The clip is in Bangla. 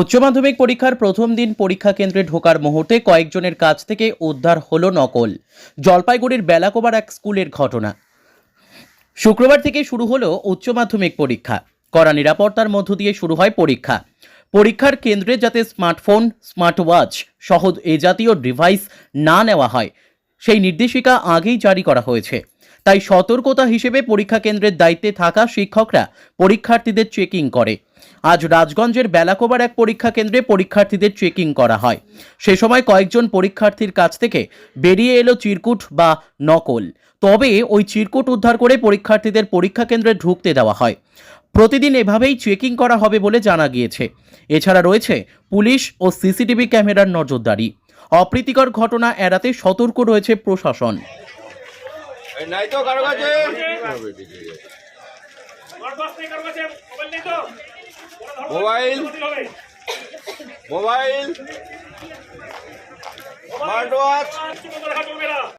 উচ্চ মাধ্যমিক পরীক্ষার প্রথম দিন পরীক্ষা কেন্দ্রে ঢোকার মুহূর্তে কয়েকজনের কাছ থেকে উদ্ধার হলো নকল। জলপাইগুড়ির বেলাকোবার এক স্কুলের ঘটনা। শুক্রবার থেকে শুরু হলো উচ্চ মাধ্যমিক পরীক্ষা। কড়া নিরাপত্তার মধ্য দিয়ে শুরু হয় পরীক্ষা। পরীক্ষার কেন্দ্রে যাতে স্মার্টফোন স্মার্ট ওয়াচ সহ এ জাতীয় ডিভাইস না নেওয়া হয়, সেই নির্দেশিকা আগেই জারি করা হয়েছে। তাই সতর্কতা হিসেবে পরীক্ষা কেন্দ্রের দায়িত্বে থাকা শিক্ষকরা পরীক্ষার্থীদের চেকিং করে। আজ রাজগঞ্জের বেলাকোবার এক পরীক্ষা কেন্দ্রে পরীক্ষার্থীদের চেকিং করা হয়। সে সময় কয়েকজন পরীক্ষার্থীর কাছ থেকে বেরিয়ে এলো চিরকুট বা নকল। তবে ওই চিরকুট উদ্ধার করে পরীক্ষার্থীদের পরীক্ষা কেন্দ্রে ঢুকতে দেওয়া হয়। প্রতিদিন এভাবেই চেকিং করা হবে বলে জানা গিয়েছে। এছাড়া রয়েছে পুলিশ ও সিসিটিভি ক্যামেরার নজরদারি। অপ্রীতিকর ঘটনা এড়াতে সতর্ক রয়েছে প্রশাসন। নাই তো কারও কাছে। Mobile mobile. Smart watch